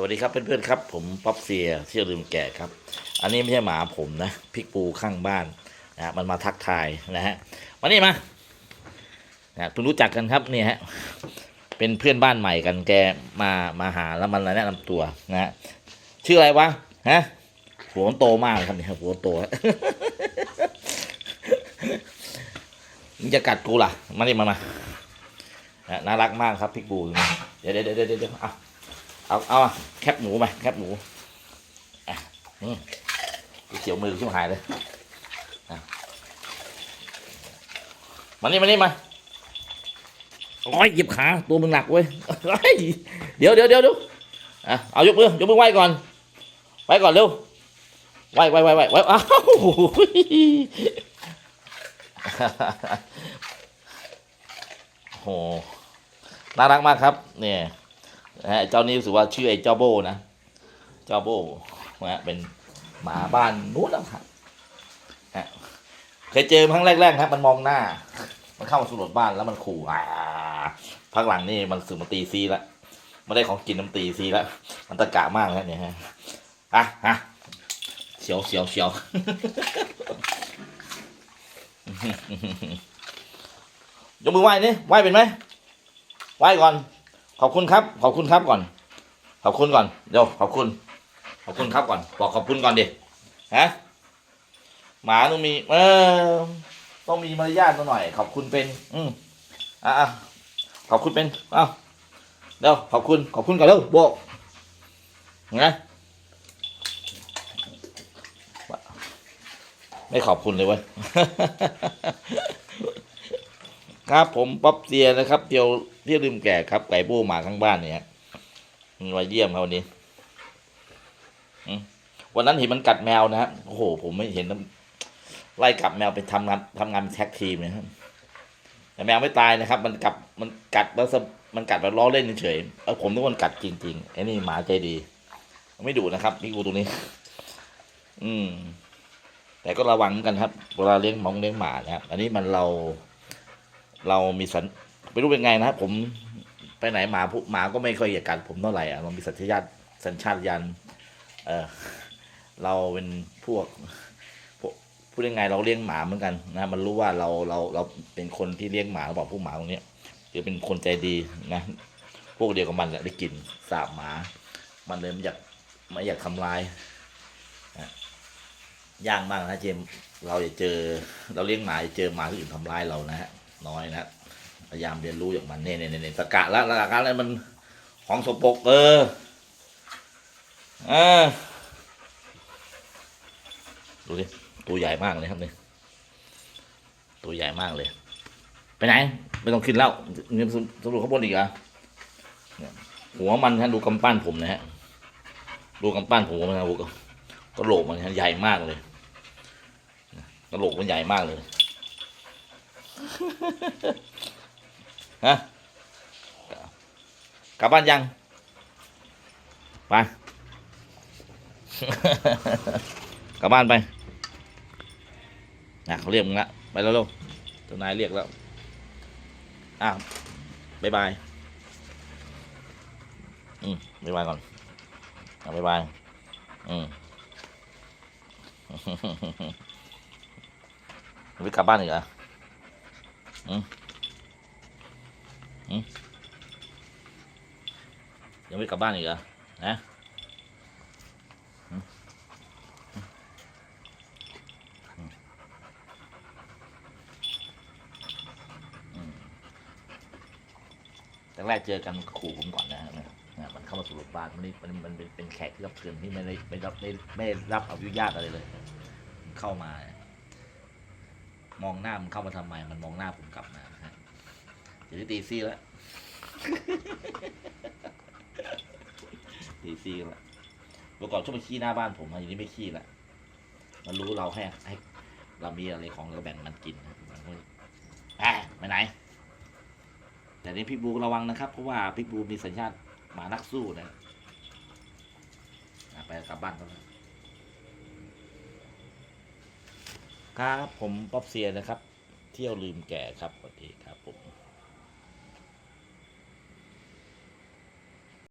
สวัสดีครับเพื่อนๆครับ ผมป๊อปเซียเที่ยวลืมแก่ครับ อันนี้ไม่ใช่หมาผมนะพิกปูข้างบ้านนะมันมาทักทายนะฮะมานี่มานะเพิ่งรู้จักกันครับนี่ฮะเป็นเพื่อนบ้านใหม่กันแกมามาหาแล้วมันแนะนำตัวนะฮะชื่ออะไรวะฮะหัวโตมากครับเนี่ยหัวโตมึงจะกัดกูล่ะมานี่มามานะน่ารักมากครับพิกปูเดี๋ยวเดี๋ยวเดี๋ยวเดี๋ยวเดี๋ยวเอา เอาเอาแคบหมูไปแคบหมูอะนี่เขียวมือชิบหายเลยมานี่มานี่มาโอ้ยหยิบขาตัวมึงหนักเว้ยเดี๋ยวเดี๋ยวเดี๋ยวดี๋ยวอะเอายกมือยกมือไหว้ก่อนไหว้ก่อนเร็วไหว้ไหว้ไหว้ไหว้ไหวอ้าวโอ้โหน่ารักมากครับเนี่ย นะฮะเจ้านี้รู้สึกว่าชื่อไอ้เจ้าโบนะ เจ้าโบนะฮะเป็นหมาบ้านนู้นแล้วครับฮะเคยเจอครั้งแรกๆครับ มันมองหน้า มันเข้ามาสำรวจบ้านแล้วมันขู่อ่าพักหลังนี่มันสึกมาตีซีละไม่ได้ของกินน้ำตีซีละมันตะกะมากแล้วเนี่ยฮะอะอะเสียวเสียวเสียวยกมือไหว้นี่ไหว้เป็นไหมไหว้ก่อน ขอบคุณครับ ขอบคุณครับก่อน ขอบคุณก่อนเดี๋ยวขอบคุณ ขอบคุณครับก่อน บอกขอบคุณก่อนดิฮะหมาต้องมี เออ ต้องมีมารยาทหน่อย ขอบคุณเป็น อืมอะอะขอบคุณเป็นเอ้าเดี๋ยวขอบคุณ ขอบคุณก่อนเร็วโบกนะไม่ขอบคุณเลยเว้ย ครับผมป๊อปเซียนะครับเที่ยวเที่ยวลืมแก่ครับไก่โบ้หมาข้างบ้านเนี่ยมันมาเยี่ยมเขาวันนี้วันนั้นเห็นมันกัดแมวนะฮะโอ้โห ผมไม่เห็นมันไล่กัดแมวไปทำงานทำงานเป็นแท็กทีมนะครับแต่แมวไม่ตายนะครับ มันกัดมันกัดแล้วสะมันกัดแบบล้อเล่นเฉยเออผมนึกว่ามันกัดจริงๆไอ้นี่หมาใจดี ไม่ดุนะครับนี่กูตรงนี้ อืม แต่ก็ระวังกันครับเวลาเลี้ยงหมองเลี้ยงหมานะครับอันนี้มันเรา เรามีสัญไม่รู้เป็นไงนะครับผมไปไหนหมาผู้หมาก็ไม่ค่อยอยากกัดผมเท่าไหร่อะเรามีสัญชาติสัญชาตญาณเออเราเป็นพวกพูดยังไงเราเลี้ยงหมาเหมือนกันนะมันรู้ว่าเราเราเราเป็นคนที่เลี้ยงหมาเราบอกพวกหมาตรงนี้ยคือเป็นคนใจดีนะพวกเดียวกับมันแหละได้กลิ่นสาบหมา มันเลยไม่อยากไม่อยากทำลายยากมากนะเจมเราอย่าเจอ เราเลี้ยงหมาอย่าเจอหมาที่อื่นทำร้ายเรานะฮะ น้อยนะพยายามเรียนรู้อย่างมันเนี่ยเนี่ยเนี่ยตะกะละตะกะอะไรมันของสปกเออเออดูดิตัวใหญ่มากเลยครับเนี่ยตัวใหญ่มากเลย ไปไหนไม่ต้องขึ้นแล้วเงินสรวจข้างบนอีกอะหัวมันฮะดูกำปั้นผมนะฮะดูกำปั้นผมมันนะกกระโหลกมันฮะใหญ่มากเลยกระโหลกมันใหญ่มากเลย ฮะกลับบ้านยัง ไป กลับบ้านไปนะเขาเรียกมึงละไปแล้วลูกเจ้านายเรียกแล้วอ้าวบายบาย อืมบายบายก่อนอะบายบาย อืมไม่กลับบ้านอีกเหรอ ยังไม่กลับบ้านอีกเหรอ นะอืมอืมอืมแรกเจอกันขู่ผมก่อนนะฮะมันเข้ามาสู่บ้านมันนี่มันมันเป็นแขกที่รับเชิญที่ไม่ได้ไม่รับไม่ไม่ได้รับอนุญาตอะไรเลย เข้ามา มองหน้ามันเข้ามาทำไม มันมองหน้าผมกลับมาฮะเดี๋ยวตีซี่แล้วตีซี่ละเมื่อก่อนชอบไปขี้หน้าบ้านผมอะอย่างนี้ไม่ขี้ละมันรู้เราให้ให้เรามีอะไรของเราแบ่งมันกินมันก็แอะไปไหน แต่นี่พิกบูระวังนะครับ เพราะว่าพิกบูมีสัญชาติหมานักสู้นะไปกลับบ้านก็แล้ว ครับ ผมป๊อปเซียนะครับ เที่ยวลืมแก่ครับสวัสดีครับผม